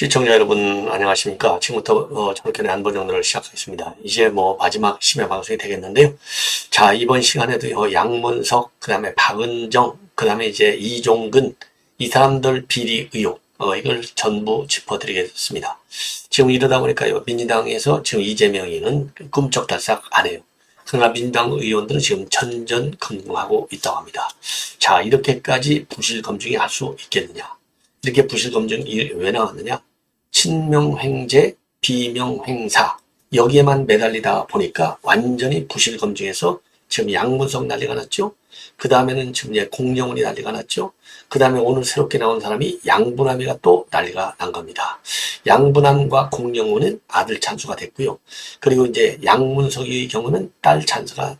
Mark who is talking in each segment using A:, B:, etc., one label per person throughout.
A: 시청자 여러분 안녕하십니까? 지금부터 어, 저렇게의 안보정도를 시작하겠습니다. 이제 뭐 마지막 심야 방송이 되겠는데요. 자 이번 시간에도 요 양문석 그 다음에 박은정 그 다음에 이제 이종근 이 사람들 비리 의혹 어, 이걸 전부 짚어드리겠습니다. 지금 이러다 보니까 요 민주당에서 지금 이재명이는 꿈쩍달싹 안 해요. 그러나 민주당 의원들은 지금 전전긍긍하고 있다고 합니다. 자 이렇게까지 부실 검증이 할 수 있겠느냐? 이렇게 부실 검증이 왜 나왔느냐? 친명횡재, 비명횡사 여기에만 매달리다 보니까 완전히 부실 검증에서 지금 양문석 난리가 났죠. 그 다음에는 지금 이제 공영훈이 난리가 났죠. 그 다음에 오늘 새롭게 나온 사람이 양분함이가 또 난리가 난 겁니다. 양분함과 공영훈은 아들 찬수가 됐고요. 그리고 이제 양문석의 경우는 딸 찬스가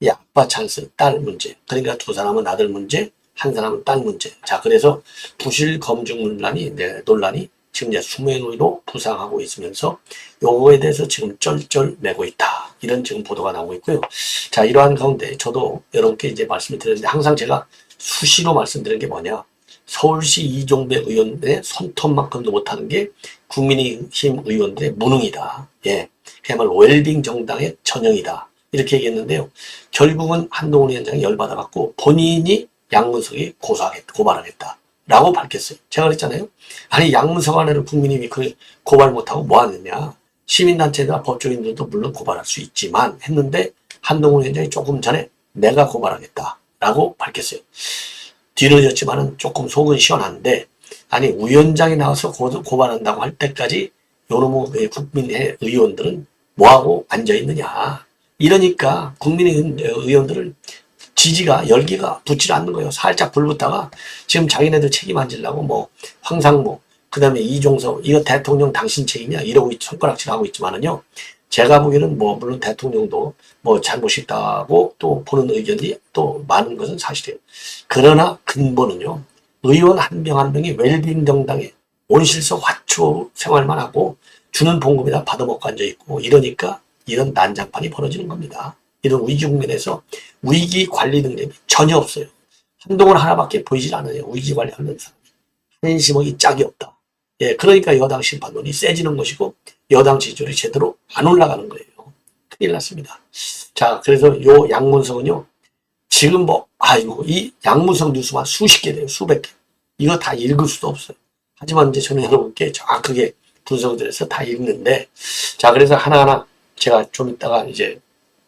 A: 이 아빠 찬스, 딸 문제. 그러니까 두 사람은 아들 문제, 한 사람은 딸 문제. 자, 그래서 부실 검증 논란이, 네, 논란이 지금 이제 수면위로 부상하고 있으면서 요거에 대해서 지금 쩔쩔 매고 있다. 이런 지금 보도가 나오고 있고요. 자, 이러한 가운데 저도 여러분께 이제 말씀을 드렸는데 항상 제가 수시로 말씀드리는 게 뭐냐. 서울시 이종배 의원의 손톱만큼도 못하는 게 국민의힘 의원들의 무능이다. 예. 그야말로 웰빙 정당의 전형이다. 이렇게 얘기했는데요. 결국은 한동훈 위원장이 열받아갖고 본인이 양문석이 고소하겠다, 고발하겠다. 라고 밝혔어요. 제가 그랬잖아요. 아니, 양문석 안에를 국민이 그 고발 못하고 뭐 하느냐. 시민단체나 법조인들도 물론 고발할 수 있지만 했는데 한동훈 위원장이 조금 전에 내가 고발하겠다. 라고 밝혔어요. 뒤늦었지만은 조금 속은 시원한데 아니, 위원장이 나와서 고, 고발한다고 할 때까지 요놈의 국민의 의원들은 뭐하고 앉아있느냐. 이러니까 국민의 의원들을 지지가 열기가 붙질 않는 거예요. 살짝 불붙다가 지금 자기네들 책임 안 지려고 뭐 황상무 그다음에 이종석 이거 대통령 당신 책임이야 이러고 손가락질하고 있지만은요. 제가 보기에는 뭐 물론 대통령도 뭐 잘못이 있다고 또 보는 의견이 또 많은 것은 사실이에요. 그러나 근본은요. 의원 한 명한 명이 웰빙 정당에 온실서 화초 생활만 하고 주는 봉급에다 받아먹고 앉아 있고 이러니까 이런 난장판이 벌어지는 겁니다. 이런 위기 국면에서 위기 관리 능력이 전혀 없어요. 한동훈 하나밖에 보이질 않아요. 위기 관리하는 사람. 한심하기 짝이 없다. 예, 그러니까 여당 심판론이 세지는 것이고 여당 지지율이 제대로 안 올라가는 거예요. 큰일 났습니다. 자, 그래서 요 양문석은요. 지금 뭐 아이고 이 양문석 뉴스만 수십 개 돼요. 수백 개. 이거 다 읽을 수도 없어요. 하지만 이제 저는 여러분께 정확하게 분석을 해서 다 읽는데 자, 그래서 하나하나 제가 좀 이따가 이제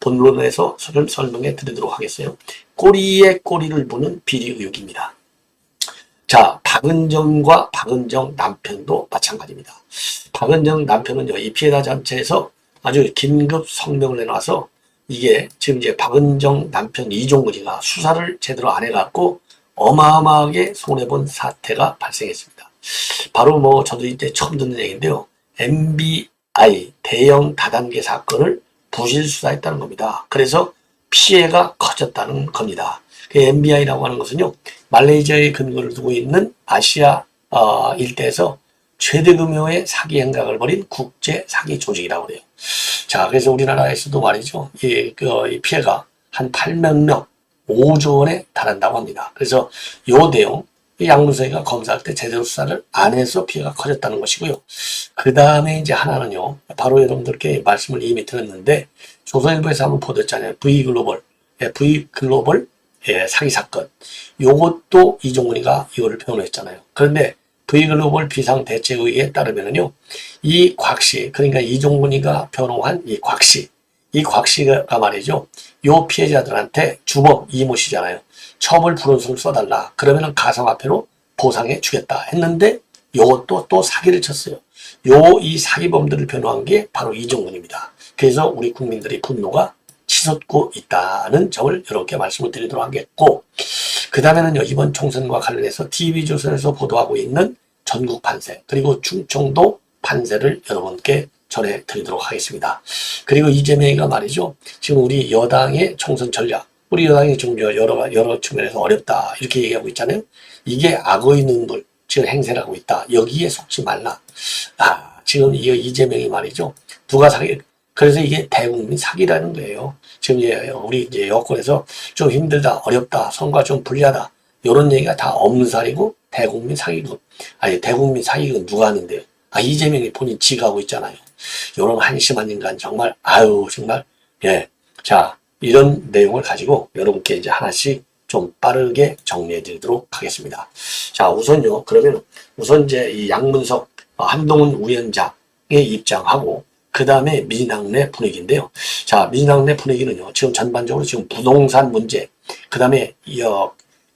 A: 본론에서 설명해 드리도록 하겠어요. 꼬리에 꼬리를 무는 비리 의혹입니다. 자, 박은정과 박은정 남편도 마찬가지입니다. 박은정 남편은요, 이 피해자 단체에서 아주 긴급 성명을 내놔서 이게 지금 이제 박은정 남편 이종근이가 수사를 제대로 안 해갖고 어마어마하게 손해본 사태가 발생했습니다. 바로 뭐 저도 이때 처음 듣는 얘기인데요. MBI 대형 다단계 사건을 부실 수사했다는 겁니다. 그래서 피해가 커졌다는 겁니다. 그 MBI라고 하는 것은요, 말레이시아에 근거를 두고 있는 아시아 어, 일대에서 최대 규모의 사기 행각을 벌인 국제 사기 조직이라고 그래요. 자, 그래서 우리나라에서도 말이죠, 이, 그, 이 피해가 한 8만 명, 5조 원에 달한다고 합니다. 그래서 요 내용, 양문서이가 검사할 때 제대로 수사를 안 해서 피해가 커졌다는 것이고요. 그 다음에 이제 하나는요, 바로 여러분들께 말씀을 이미 드렸는데, 조선일보에서 한번 보도했잖아요. V글로벌, 예, V글로벌 예, 사기 사건. 요것도 이종근이가 이거를 표현했잖아요. 그런데 V글로벌 비상대책회의에 따르면은요, 이 곽씨, 그러니까 이종근이가 변호한 이 곽씨, 이 곽씨가 말이죠, 요 피해자들한테 주범 이모 씨잖아요. 처벌 불원서를 써달라. 그러면은 가상화폐로 보상해 주겠다 했는데 요것도 또 사기를 쳤어요. 요 이 사기범들을 변호한 게 바로 이종근입니다. 그래서 우리 국민들의 분노가 치솟고 있다는 점을 여러분께 말씀을 드리도록 하겠고 그 다음에는요 이번 총선과 관련해서 TV조선에서 보도하고 있는 전국 판세 그리고 충청도 판세를 여러분께 전해 드리도록 하겠습니다. 그리고 이재명이가 말이죠. 지금 우리 여당의 총선 전략 우리 여당이 좀 여러, 여러 측면에서 어렵다. 이렇게 얘기하고 있잖아요. 이게 악어의 눈물, 지금 행세라고 있다. 여기에 속지 말라. 아, 지금 이 이재명이 말이죠. 누가 사기, 그래서 이게 대국민 사기라는 거예요. 지금 이제 우리 이제 여권에서 좀 힘들다, 어렵다, 선거가 좀 불리하다. 이런 얘기가 다 엄살이고 대국민 사기극. 아니, 대국민 사기극은 누가 하는데요? 아, 이재명이 본인 지가 하고 있잖아요. 요런 한심한 인간 정말, 아유, 정말, 예. 자, 이런 내용을 가지고 여러분께 이제 하나씩 좀 빠르게 정리해 드리도록 하겠습니다. 자, 우선요, 그러면 우선 이제 이 양문석, 어, 한동훈 위원장의 입장하고 그 다음에 민주당 내 분위기인데요. 자, 민주당 내 분위기는요, 지금 전반적으로 지금 부동산 문제, 그 다음에 이, 어,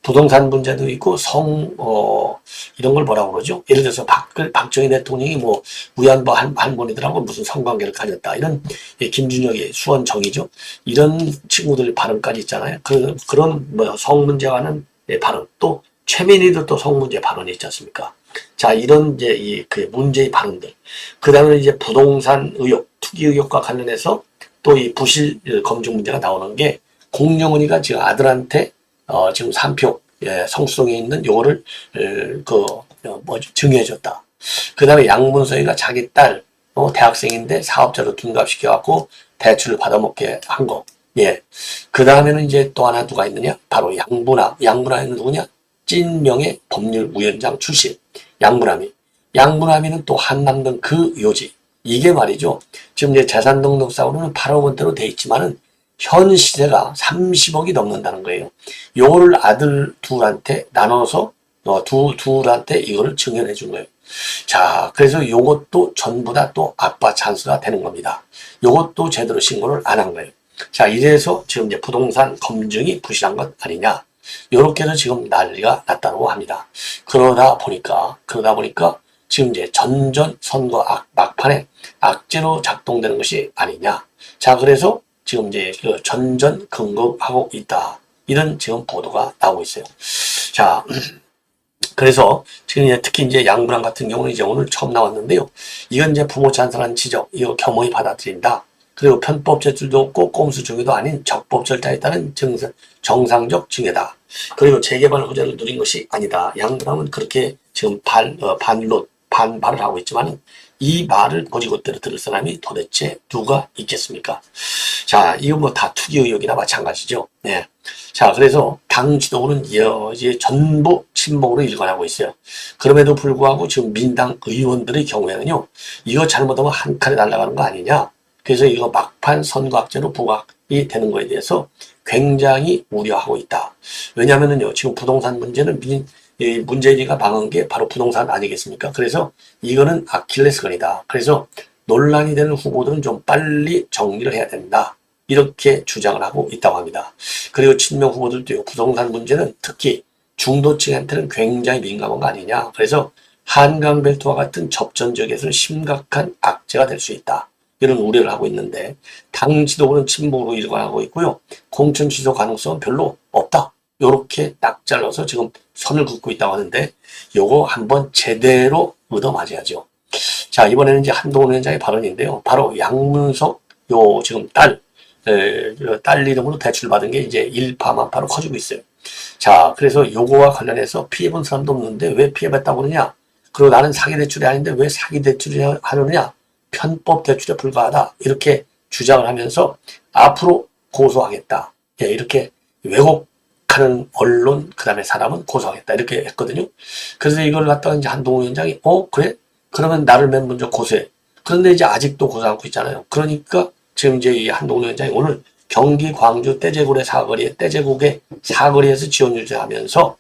A: 부동산 문제도 있고 성, 어, 이런 걸 뭐라고 그러죠? 예를 들어서 박, 박정희 대통령이 뭐 위안부 한, 할머니들하고 무슨 성관계를 가졌다. 이런 예, 김준혁의 수원 정의죠. 이런 친구들 발언까지 있잖아요. 그, 그런 뭐 성 문제 관한 예, 발언. 또 최민희도 또 성 문제 발언이 있지 않습니까? 자, 이런 이제 이 그 문제의 발언들. 그 다음에 이제 부동산 의혹, 투기 의혹과 관련해서 또 이 부실 검증 문제가 나오는 게 공영원이가 지금 아들한테 어, 지금 3표 예, 성수동에 있는 요거를 에, 그 어, 뭐지 증여해줬다. 그 다음에 양문서이가 자기 딸 어, 대학생인데 사업자로 둔갑시켜 갖고 대출을 받아먹게 한 거. 예. 그 다음에는 이제 또 하나 누가 있느냐? 바로 양분함. 양분함이 누구냐? 찐명의 법률위원장 출신. 양분함이. 양분함이는 또 한남동 그 요지. 이게 말이죠. 지금 이제 재산 등록상으로는 8억 원대로 돼 있지만은 현 시세가 30억이 넘는다는 거예요. 요거를 아들 둘한테 나눠서 어, 두 둘한테 이거를 증여해 준 거예요. 자, 그래서 요것도 전부 다 또 아빠 찬스가 되는 겁니다. 요것도 제대로 신고를 안 한 거예요. 자, 이래서 지금 이제 부동산 검증이 부실한 것 아니냐. 요렇게 해서 지금 난리가 났다고 합니다. 그러다 보니까, 그러다 보니까 지금 이제 전전 선거 악, 막판에 악재로 작동되는 것이 아니냐. 자, 그래서 지금 이제 그 전전 근거하고 있다. 이런 지금 보도가 나오고 있어요. 자, 그래서 지금 이제 특히 이제 양분함 같은 경우는 이제 오늘 처음 나왔는데요. 이건 이제 부모 찬성한 지적, 이거 겸허히 받아들인다. 그리고 편법 제출도 없고 꼼수 중에도 아닌 적법 절차에 따른 정상, 정상적 증여다. 그리고 재개발 호재를 누린 것이 아니다. 양분함은 그렇게 지금 반, 어, 반론, 반발을 하고 있지만 이 말을 고지고대로 들을 사람이 도대체 누가 있겠습니까? 자, 이거 뭐다 투기 의혹이나 마찬가지죠. 네. 자, 그래서 당 지도부는 이제 전부 침묵으로 일관하고 있어요. 그럼에도 불구하고 지금 민당 의원들의 경우에는요, 이거 잘못하면 한 칼에 날아가는 거 아니냐. 그래서 이거 막판 선거학제로 부각이 되는 거에 대해서 굉장히 우려하고 있다. 왜냐하면요, 지금 부동산 문제는 민, 이 문재인이가 방한 게 바로 부동산 아니겠습니까? 그래서 이거는 아킬레스건이다. 그래서 논란이 되는 후보들은 좀 빨리 정리를 해야 된다. 이렇게 주장을 하고 있다고 합니다. 그리고 친명 후보들도요, 부동산 문제는 특히 중도층한테는 굉장히 민감한 거 아니냐. 그래서 한강벨트와 같은 접전 지역에서는 심각한 악재가 될 수 있다. 이런 우려를 하고 있는데 당 지도부는 침묵으로 일관하고 있고요. 공천 취소 가능성은 별로 없다. 요렇게 딱 잘라서 지금 선을 긋고 있다고 하는데 요거 한번 제대로 얻어맞아야죠. 자 이번에는 이제 한동훈 위원장의 발언인데요. 바로 양문석 요 지금 딸, 에, 딸 이름으로 대출 받은 게 이제 일파만파로 커지고 있어요. 자 그래서 요거와 관련해서 피해본 사람도 없는데 왜 피해봤다고 그러냐? 그리고 나는 사기 대출이 아닌데 왜 사기 대출이 하느냐? 편법 대출에 불과하다 이렇게 주장을 하면서 앞으로 고소하겠다. 예, 이렇게 왜곡 하는 언론 그 다음에 사람은 고소하겠다 이렇게 했거든요. 그래서 이걸 갖다가 이제 한동훈 위원장이 어 그래 그러면 나를 맨 먼저 고소해. 그런데 이제 아직도 고소 하고 있잖아요. 그러니까 지금 이제 이 한동훈 위원장이 오늘 경기 광주 떼제굴의 사거리에 떼제국의 사거리에서 지원 유지하면서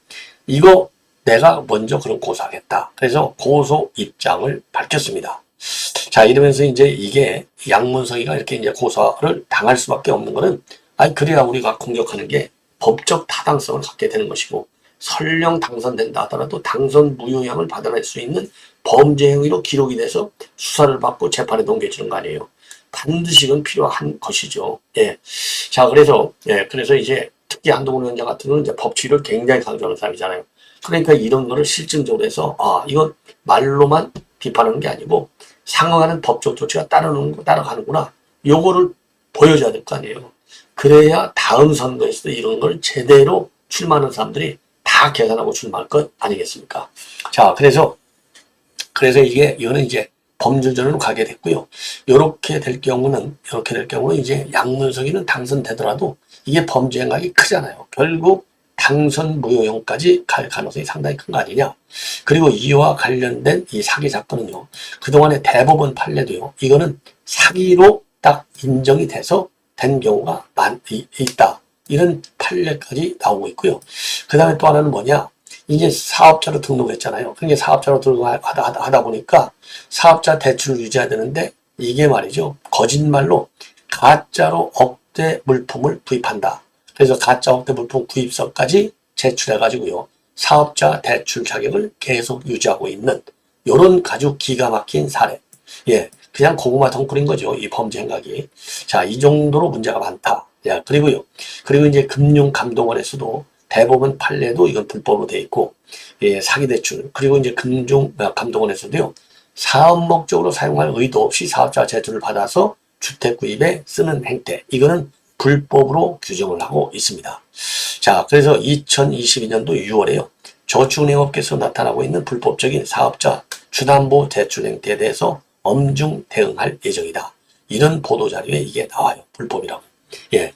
A: 이거 내가 먼저 그런 고소하겠다. 그래서 고소 입장을 밝혔습니다. 자 이러면서 이제 이게 양문석이가 이렇게 이제 고소를 당할 수밖에 없는 거는 아니 그래야 우리가 공격하는 게 법적 타당성을 갖게 되는 것이고 설령 당선된다 하더라도 당선 무효형을 받아낼 수 있는 범죄 행위로 기록이 돼서 수사를 받고 재판에 넘겨지는 거 아니에요. 반드시 는 필요한 것이죠. 예. 자, 그래서, 예, 그래서 이제 특히 한동훈 위원장 같은 경우는 이제 법치를 굉장히 강조하는 사람이잖아요. 그러니까 이런 거를 실증적으로 해서, 아, 이건 말로만 비판하는 게 아니고 상응하는 법적 조치가 따르는, 따라가는구나. 요거를 보여줘야 될 거 아니에요. 그래야 다음 선거에서도 이런 걸 제대로 출마하는 사람들이 다 계산하고 출마할 것 아니겠습니까? 자, 그래서, 그래서 이게, 이거는 이제 범죄전으로 가게 됐고요. 이렇게 될 경우는, 이렇게 될 경우는 이제 양문석이는 당선되더라도 이게 범죄 행각이 크잖아요. 결국 당선 무효형까지 갈 가능성이 상당히 큰 거 아니냐. 그리고 이와 관련된 이 사기 사건은요. 그동안의 대법원 판례도요. 이거는 사기로 딱 인정이 돼서 된 경우가 많, 이- 있다. 이런 판례까지 나오고 있고요. 그 다음에 또 하나는 뭐냐. 이제 사업자로 등록했잖아요. 그러니까 사업자로 등록하다 하다, 하다 보니까 사업자 대출을 유지해야 되는데 이게 말이죠. 거짓말로 가짜로 억대 물품을 구입한다. 그래서 가짜 억대 물품 구입서까지 제출해가지고요. 사업자 대출 자격을 계속 유지하고 있는 요런 아주 기가 막힌 사례. 예, 그냥 고구마 덩굴인 거죠. 이 범죄 행각이. 자, 이 정도로 문제가 많다. 야, 그리고요. 그리고 이제 금융감독원에서도 대법원 판례도 이건 불법으로 돼 있고, 예, 사기 대출. 그리고 이제 금융감독원에서도요. 사업 목적으로 사용할 의도 없이 사업자 제출을 받아서 주택 구입에 쓰는 행태. 이거는 불법으로 규정을 하고 있습니다. 자, 그래서 2022년도 6월에요. 저축은행업계에서 나타나고 있는 불법적인 사업자 주담보 대출 행태에 대해서 엄중 대응할 예정이다. 이런 보도 자료에 이게 나와요. 불법이라고. 예.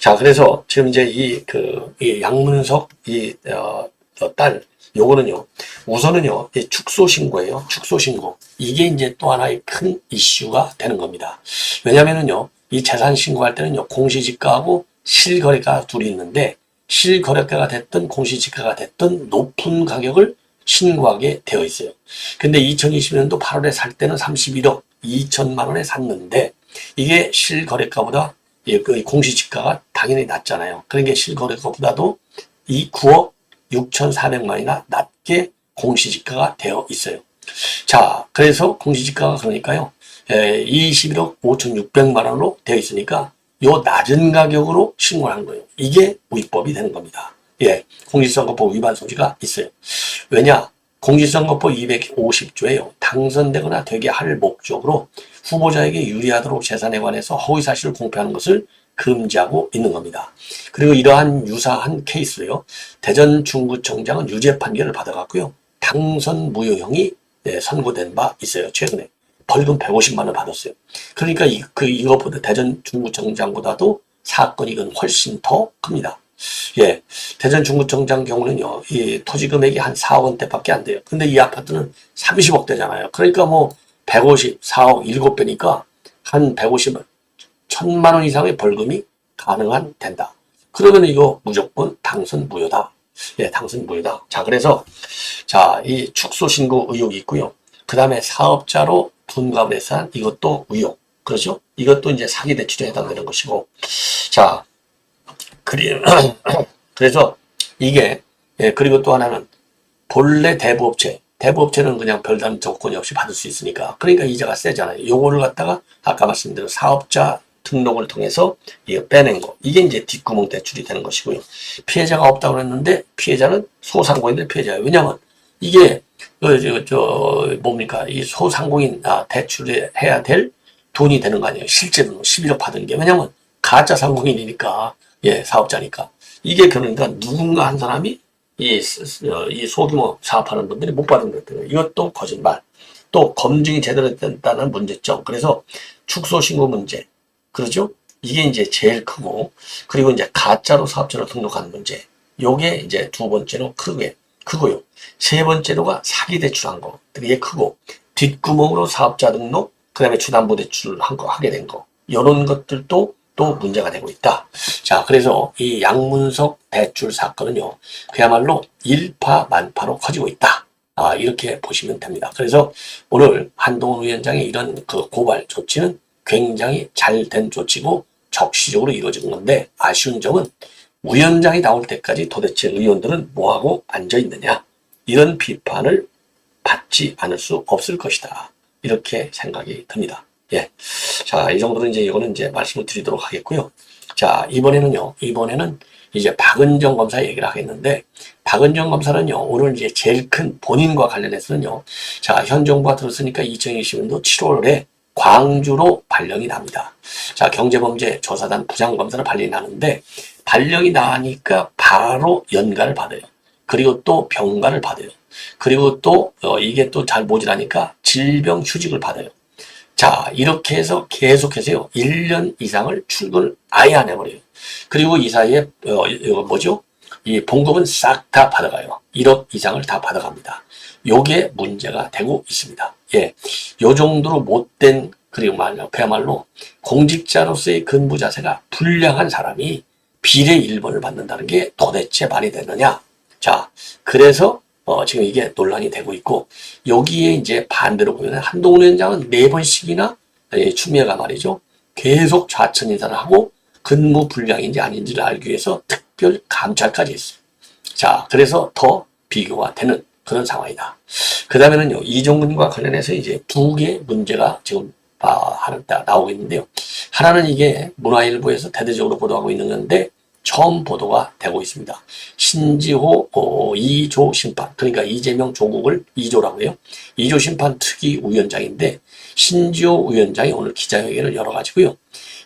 A: 자, 그래서 지금 이제 이, 그, 이 양문석, 이, 어, 어, 딸, 요거는요, 우선은요, 이 축소 신고예요. 축소 신고. 이게 이제 또 하나의 큰 이슈가 되는 겁니다. 왜냐면은요, 이 재산 신고할 때는요, 공시지가하고 실거래가 둘이 있는데, 실거래가가 됐든 공시지가가 됐든 높은 가격을 신고하게 되어 있어요. 근데 2020년도 8월에 살 때는 31억 2천만 원에 샀는데, 이게 실거래가보다 예, 그 공시지가가 당연히 낮잖아요. 그러니까 실거래가보다도 이 9억 6,400만이나 낮게 공시지가가 되어 있어요. 자, 그래서 공시지가가 그러니까요. 에, 21억 5,600만 원으로 되어 있으니까 요 낮은 가격으로 신고를 한 거예요. 이게 위법이 되는 겁니다. 예, 공시선거법 위반 소지가 있어요. 왜냐? 공시선거법 250조에요. 당선되거나 되게 할 목적으로 후보자에게 유리하도록 재산에 관해서 허위 사실을 공표하는 것을 금지하고 있는 겁니다. 그리고 이러한 유사한 케이스로요. 대전 중구청장은 유죄 판결을 받아갔고요. 당선 무효형이 네, 선고된 바 있어요. 최근에 벌금 150만 원 받았어요. 그러니까 이, 그 이것보다 대전 중구청장보다도 사건이 이건 훨씬 더 큽니다. 예, 대전 중구청장 경우는요, 이 토지 금액이 한 4억 원대밖에 안 돼요. 근데 이 아파트는 30억 대잖아요. 그러니까 뭐 150, 4억 7배니까 한 150원, 천만 원 이상의 벌금이 가능한 된다. 그러면 이거 무조건 당선 무효다. 예, 당선 무효다. 자, 그래서 자, 이 축소 신고 의혹이 있고요. 그 다음에 사업자로 분갑을 해서 한 이것도 의혹. 그렇죠? 이것도 이제 사기 대출에 해당되는 것이고. 자, 그리, 그래서 이게, 예, 그리고 또 하나는 본래 대부업체. 대부업체는 그냥 별다른 조건이 없이 받을 수 있으니까. 그러니까 이자가 세잖아요. 요거를 갖다가 아까 말씀드린 사업자 등록을 통해서 이거 빼낸 거. 이게 이제 뒷구멍 대출이 되는 것이고요. 피해자가 없다고 그랬는데 피해자는 소상공인들 피해자예요. 왜냐면 이게 그, 저, 저, 뭡니까? 이 소상공인 아, 대출에 해야 될 돈이 되는 거 아니에요. 실제로는 11억 받은 게. 왜냐면 가짜 상공인이니까. 예, 사업자니까. 이게 그러니까 누군가 한 사람이 이, 스- 어, 이 소규모 사업하는 분들이 못 받은 것들. 이것도 거짓말. 또 검증이 제대로 됐다는 문제점. 그래서 축소 신고 문제. 그렇죠? 이게 이제 제일 크고, 그리고 이제 가짜로 사업자로 등록하는 문제. 요게 이제 두 번째로 크게, 크고요. 세 번째로가 사기 대출한 거. 이게 크고, 뒷구멍으로 사업자 등록, 그 다음에 주담보 대출을 한 거, 하게 된 거. 이런 것들도 또 문제가 되고 있다. 자, 그래서 이 양문석 대출 사건은요, 그야말로 일파만파로 커지고 있다. 아, 이렇게 보시면 됩니다. 그래서 오늘 한동훈 위원장의 이런 그 고발 조치는 굉장히 잘 된 조치고 적시적으로 이루어진 건데 아쉬운 점은 위원장이 나올 때까지 도대체 의원들은 뭐하고 앉아 있느냐 이런 비판을 받지 않을 수 없을 것이다 이렇게 생각이 듭니다. 예, 자 이 정도로 이제 이거는 이제 말씀을 드리도록 하겠고요. 자 이번에는요 이번에는 이제 박은정 검사 얘기를 하겠는데 박은정 검사는요 오늘 이제 제일 큰 본인과 관련해서는요 자 현 정부가 들었으니까 2020년도 7월에 광주로 발령이 납니다. 자, 경제범죄 조사단 부장검사로 발령이 나는데, 발령이 나니까 바로 연가를 받아요. 그리고 또 병가를 받아요. 그리고 또, 어, 이게 또 잘 모자라니까 질병 휴직을 받아요. 자, 이렇게 해서 계속해서요, 1년 이상을 출근을 아예 안 해버려요. 그리고 이 사이에, 어, 이거 뭐죠? 이 봉급은 싹 다 받아가요. 1억 이상을 다 받아갑니다. 요게 문제가 되고 있습니다. 예. 요 정도로 못된 그리고 말로 그야말로 공직자로서의 근무 자세가 불량한 사람이 비례 1번을 받는다는 게 도대체 말이 되느냐? 자, 그래서 어, 지금 이게 논란이 되고 있고 여기에 이제 반대로 보면 한동훈 위원장은 네 번씩이나 예, 추미애가 말이죠. 계속 좌천 인사를 하고 근무 불량인지 아닌지를 알기 위해서 특별 감찰까지 했어요. 자, 그래서 더 비교가 되는 그런 상황이다. 그 다음에는요, 이종근과 관련해서 이제 두 개 문제가 지금 아, 하나 나오고 있는데요. 하나는 이게 문화일보에서 대대적으로 보도하고 있는 건데 처음 보도가 되고 있습니다. 신지호 어, 2조 심판, 그러니까 이재명 조국을 2조라고 해요. 2조 심판 특위 위원장인데 신지호 위원장이 오늘 기자회견을 열어가지고요.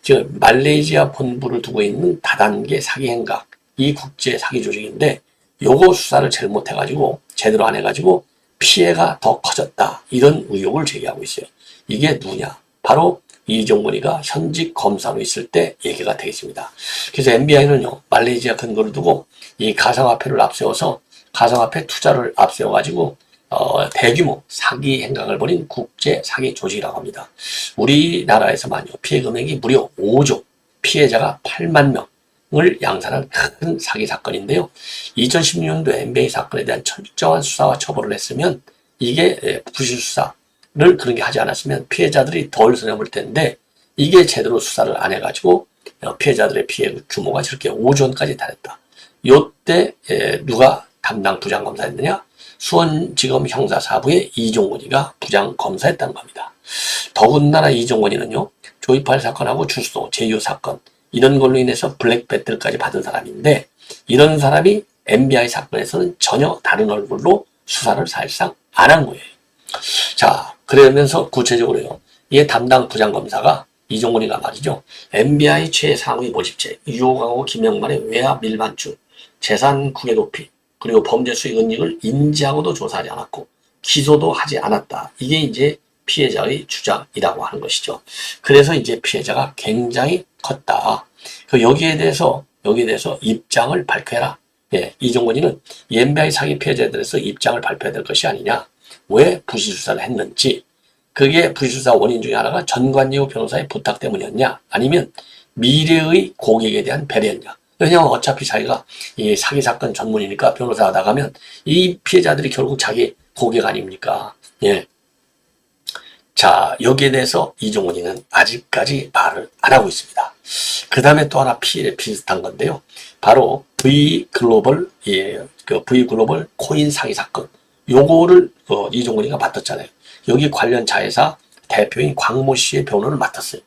A: 지금 말레이시아 본부를 두고 있는 다단계 사기 행각, 이 국제 사기 조직인데 요거 수사를 제일 못해가지고 제대로 안 해가지고 피해가 더 커졌다. 이런 의혹을 제기하고 있어요. 이게 누구냐? 바로 이종문이가 현직 검사로 있을 때 얘기가 되겠습니다. 그래서 MBI는요, 말레이시아 근거를 두고 이 가상화폐를 앞세워서 가상화폐 투자를 앞세워가지고 어, 대규모 사기 행각을 벌인 국제 사기 조직이라고 합니다. 우리나라에서만요, 피해 금액이 무려 5조, 피해자가 8만 명 을 양산한 큰 사기 사건인데요. 2016년도 MBA 사건에 대한 철저한 수사와 처벌을 했으면 이게 예, 부실 수사 를 그런 게 하지 않았으면 피해자들이 덜 손해볼 텐데 이게 제대로 수사를 안 해가지고 어, 피해자들의 피해 규모가 저렇게 5조 원까지 달했다. 요때 예, 누가 담당 부장검사였느냐? 수원지검 형사사부의 이종원이가 부장검사했다는 겁니다. 더군다나 이종원이는요, 조이팔 사건하고 주소, 제휴 사건, 이런 걸로 인해서 블랙배틀까지 받은 사람인데, 이런 사람이 MBI 사건에서는 전혀 다른 얼굴로 수사를 사실상 안 한 거예요. 자, 그러면서 구체적으로요, 이 담당 부장검사가 이종원이가 말이죠. MBI 최상위 모집체, 유호강호 김영만의 외압 밀반출, 재산 국외 높이, 그리고 범죄 수익 은닉을 인지하고도 조사하지 않았고 기소도 하지 않았다. 이게 이제 피해자의 주장이라고 하는 것이죠. 그래서 이제 피해자가 굉장히 컸다. 그 여기에 대해서 여기에 대해서 입장을 발표해라. 예, 이종건이는 MBI 사기 피해자들에서 입장을 발표해야 될 것이 아니냐. 왜 부실수사를 했는지. 그게 부실수사 원인 중에 하나가 전관예우 변호사의 부탁 때문이었냐. 아니면 미래의 고객에 대한 배려였냐. 왜냐하면 어차피 자기가 이 사기 사건 전문이니까 변호사 하다 가면 이 피해자들이 결국 자기 고객 아닙니까? 예. 자, 여기에 대해서 이종훈이는 아직까지 말을 안 하고 있습니다. 그 다음에 또 하나 피해 비슷한 건데요. 바로 V 글로벌, 예, 그 V 글로벌 코인 사기 사건. 요거를 어, 이종훈이가 맡았잖아요. 여기 관련 자회사 대표인 광모 씨의 변호를 맡았어요.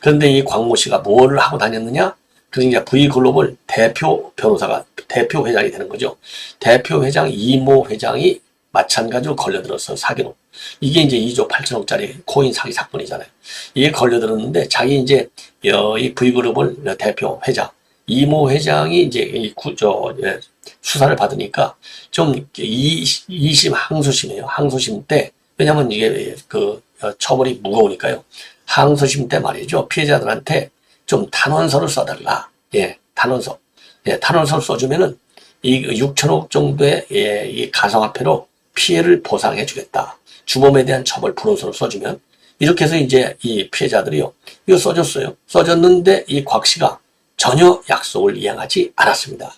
A: 그런데 이 광모 씨가 뭘 하고 다녔느냐? 그러니까 V글로벌 대표 변호사가 대표 회장이 되는 거죠. 대표 회장 이모 회장이 마찬가지로 걸려들어서 사기로. 이게 이제 2조 8천억짜리 코인 사기 사건이잖아요. 이게 걸려들었는데 자기 이제 이 V글로벌 대표 회장 이모 회장이 이제 이 구, 저, 예, 수사를 받으니까 좀 이, 이심 항소심이에요. 항소심 때 왜냐면 이게 그 어, 처벌이 무거우니까요. 항소심 때 말이죠. 피해자들한테 좀 탄원서를 써달라. 예, 탄원서. 예, 탄원서를 써주면은 이 6천억 정도의 예, 이 가상화폐로 피해를 보상해 주겠다. 주범에 대한 처벌 불원서를 써주면 이렇게 해서 이제 이 피해자들이요. 이거 써줬어요. 써줬는데 이 곽 씨가 전혀 약속을 이행하지 않았습니다.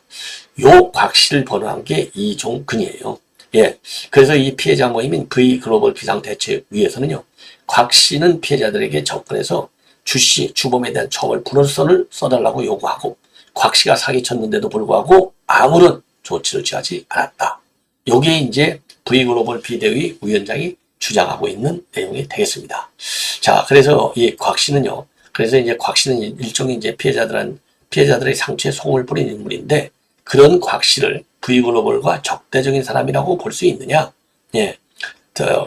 A: 요 곽 씨를 번호한 게 이종근이에요. 예. 그래서 이 피해자 모임인 V 글로벌 비상대책위에서는요. 곽 씨는 피해자들에게 접근해서 주씨, 주범에 대한 처벌 불원서를 써달라고 요구하고 곽 씨가 사기쳤는데도 불구하고 아무런 조치를 취하지 않았다. 요게 이제 V글로벌 비대위 위원장이 주장하고 있는 내용이 되겠습니다. 자, 그래서 이 곽 씨는요. 그래서 이제 곽 씨는 일종의 이제 피해자들한 피해자들의 상처에 소금을 뿌린 인물인데 그런 곽 씨를 V글로벌과 적대적인 사람이라고 볼 수 있느냐? 예.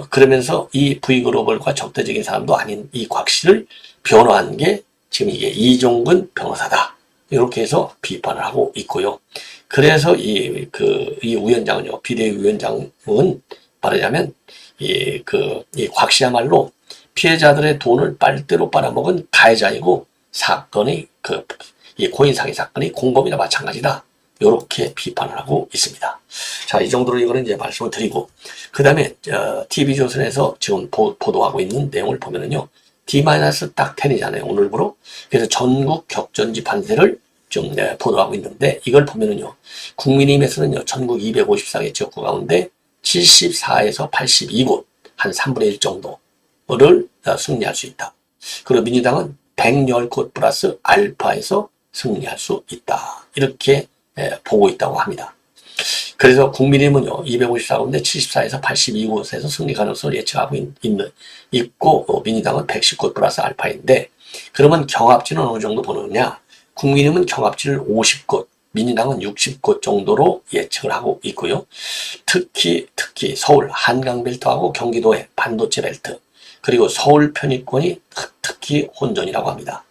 A: 그러면서 이 V글로벌과 적대적인 사람도 아닌 이 곽 씨를 변호한 게 지금 이게 이종근 변호사다. 이렇게 해서 비판을 하고 있고요. 그래서 이, 그, 이 위원장은요, 비대위 위원장은 말하자면, 이, 그, 이 곽 씨야말로 피해자들의 돈을 빨대로 빨아먹은 가해자이고, 사건의 그, 이 코인 사기 사건의 공범이나 마찬가지다. 이렇게 비판을 하고 있습니다. 자, 이 정도로 이거는 이제 말씀을 드리고, 그 다음에, 어, TV조선에서 지금 보, 도하고 있는 내용을 보면은요, D-딱 10이잖아요, 오늘부로. 그래서 전국 격전지 판세를 좀 네, 보도하고 있는데, 이걸 보면은요, 국민의힘에서는요, 전국 254개 지역구 가운데 74에서 82곳, 한 3분의 1 정도를 어, 승리할 수 있다. 그리고 민주당은 110곳 플러스 알파에서 승리할 수 있다. 이렇게 예, 보고 있다고 합니다. 그래서 국민의힘은요, 254가운데 74에서 82곳에서 승리 가능성을 예측하고 있, 는 있고, 어, 민주당은 110곳 플러스 알파인데, 그러면 경합지는 어느 정도 보느냐? 국민의힘은 경합지를 50곳, 민주당은 60곳 정도로 예측을 하고 있고요. 특히, 특히 서울 한강벨트하고 경기도의 반도체 벨트, 그리고 서울 편입권이 특히 혼전이라고 합니다.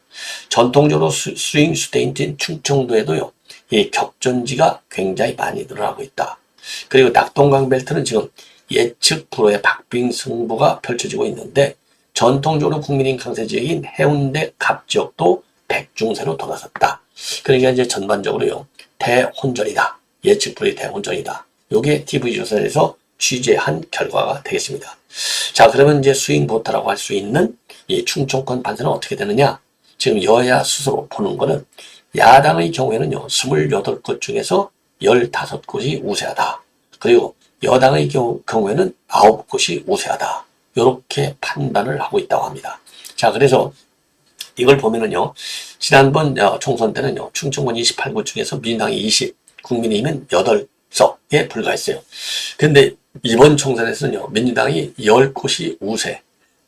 A: 전통적으로 수, 스윙 스테인트인 충청도에도요, 이 격전지가 굉장히 많이 늘어나고 있다. 그리고 낙동강 벨트는 지금 예측 불허의 박빙 승부가 펼쳐지고 있는데 전통적으로 국민인 강세 지역인 해운대 갑 지역도 백중세로 돌아섰다. 그러니까 이제 전반적으로요 대혼전이다. 예측 불허의 대혼전이다. 요게 TV조선에서 취재한 결과가 되겠습니다. 자 그러면 이제 스윙 보타라고 할 수 있는 이 충청권 판세는 어떻게 되느냐? 지금 여야 스스로 보는 거는 야당의 경우에는요, 28곳 중에서 15곳이 우세하다. 그리고 여당의 경우, 경우에는 9곳이 우세하다. 이렇게 판단을 하고 있다고 합니다. 자, 그래서 이걸 보면은요, 지난번 어, 총선 때는요, 충청권 28곳 중에서 민주당이 20, 국민의힘은 8석에 불과했어요. 근데 이번 총선에서는요, 민주당이 10곳이 우세,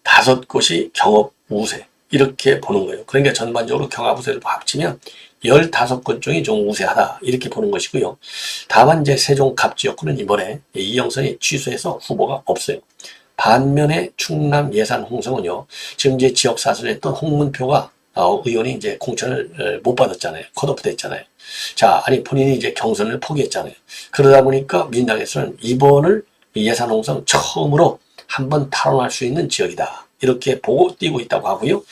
A: 5곳이 경업 우세, 이렇게 보는 거예요. 그러니까 전반적으로 경합우세를 합치면 15건 중이 좀 우세하다 이렇게 보는 것이고요. 다만 이제 세종 갑지역구는 이번에 이영선이 취소해서 후보가 없어요. 반면에 충남 예산 홍성은요. 지금 이제 지역 사설했던 홍문표가 어, 의원이 이제 공천을 못 받았잖아요. 컷오프 됐잖아요. 자, 아니 본인이 이제 경선을 포기했잖아요. 그러다 보니까 민당에서는 이번을 예산 홍성 처음으로 한번 탈원할 수 있는 지역이다. 이렇게 보고 뛰고 있다고 하고요.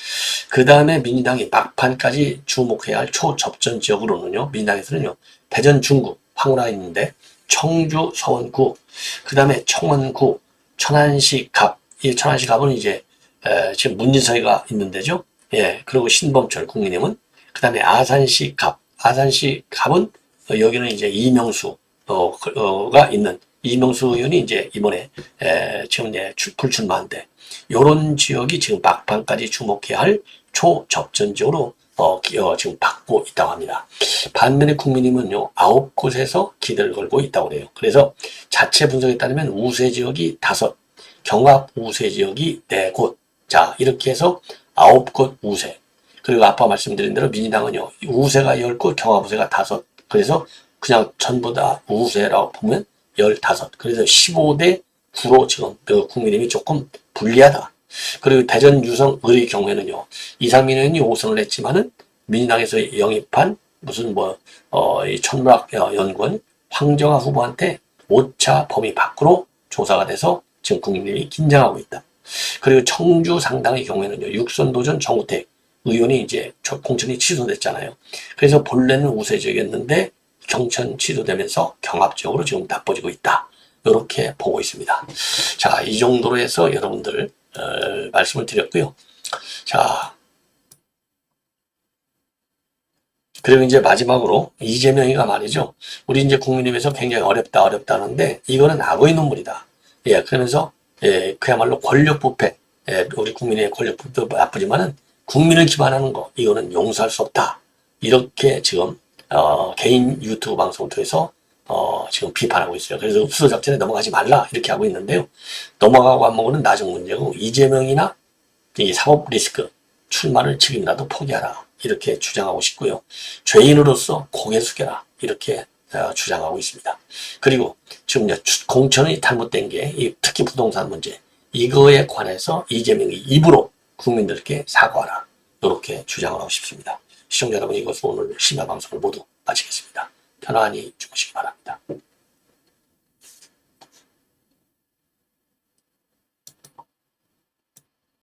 A: 그 다음에 민주당이 막판까지 주목해야 할 초접전 지역으로는요. 민주당에서는요. 대전 중구, 황우라 있는데 청주 서원구, 그 다음에 청원구, 천안시 갑, 이 천안시 갑은 이제 에, 지금 문진서이가 있는 데죠. 예, 그리고 신범철 국민의힘은 그 다음에 아산시 갑, 아산시 갑은 어, 여기는 이제 이명수 어가 있는 이명수 의원이 이제 이번에 에, 지금 이제 불출마한데 이런 지역이 지금 막판까지 주목해야 할 초접전 지역으로 어, 어, 지금 받고 있다고 합니다. 반면에 국민의힘은요, 아홉 곳에서 기대를 걸고 있다고 그래요. 그래서 자체 분석에 따르면 우세 지역이 다섯, 경합 우세 지역이 네 곳. 자, 이렇게 해서 아홉 곳 우세. 그리고 아까 말씀드린 대로 민주당은요, 우세가 열 곳, 경합 우세가 다섯. 그래서 그냥 전부 다 우세라고 보면 열다섯. 그래서 15대 9로 지금 그 국민의힘이 조금 불리하다. 그리고 대전 유성 의의 경우에는요. 이상민 의원이 5선을 했지만은 민주당에서 영입한 무슨 뭐, 어, 이 천문학 연구원 황정아 후보한테 오차 범위 밖으로 조사가 돼서 지금 국민들이 긴장하고 있다. 그리고 청주 상당의 경우에는요. 육선도전 정우택 의원이 이제 공천이 취소됐잖아요. 그래서 본래는 우세 지역이었는데 경천 취소되면서 경합적으로 지금 나빠지고 있다. 이렇게 보고 있습니다. 자, 이 정도로 해서 여러분들 어, 말씀을 드렸고요. 자, 그리고 이제 마지막으로 이재명이가 말이죠. 우리 이제 국민의힘에서 굉장히 어렵다 어렵다 하는데 이거는 악의 눈물이다. 예, 그러면서 예, 그야말로 권력 부패, 예, 우리 국민의 권력 부패도 나쁘지만은 국민을 기반하는 거 이거는 용서할 수 없다. 이렇게 지금 어, 개인 유튜브 방송을 통해서 어, 지금 비판하고 있어요. 그래서 수도작전에 넘어가지 말라 이렇게 하고 있는데요. 넘어가고 안 먹는 나중 문제고 이재명이나 이 사법 리스크 출마를 지금이라도 포기하라 이렇게 주장하고 싶고요. 죄인으로서 고개 숙여라 이렇게 어, 주장하고 있습니다. 그리고 지금 공천이 잘못된 게 특히 부동산 문제 이거에 관해서 이재명이 입으로 국민들께 사과하라 이렇게 주장을 하고 싶습니다. 시청자 여러분 이것으로 오늘 심야 방송을 모두 마치겠습니다. 편안히 주무시기 바랍니다.